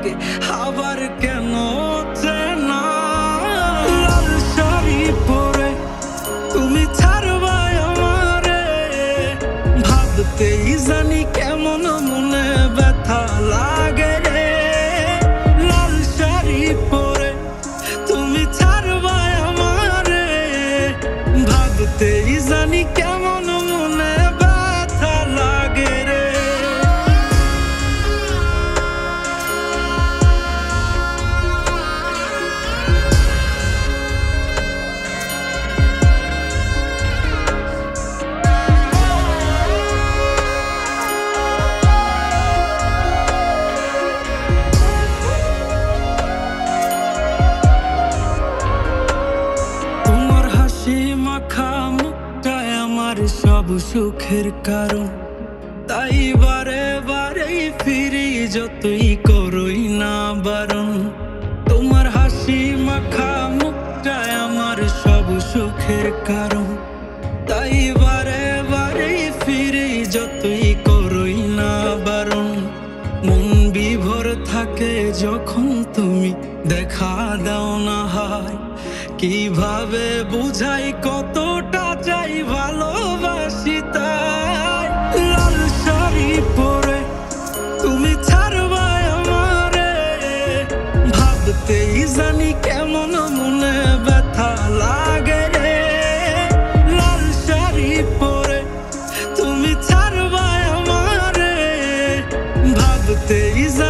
লাগে আবার কেন চেনা পরে তুমি জানি কেমন মনে ব্যথা লাগে সব সুখের কারণ। তাই বারে বারে ফিরি যতই করই না বারণ। তোমার হাসি মাখা মুখটায় আমার সব সুখের কারণ। তাই বারে বারে ফিরি যতই করই না বারণ। মন বিভোর থাকে যখন তুমি দেখা দাও না হায়। কীভাবে বুঝাই কতটা কেমন মনে ব্যথা লাগে রে? লাল শাড়ি পরে তুমি ছাড়বা আমারে। ভাবতেই জানি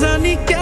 জানি কেমন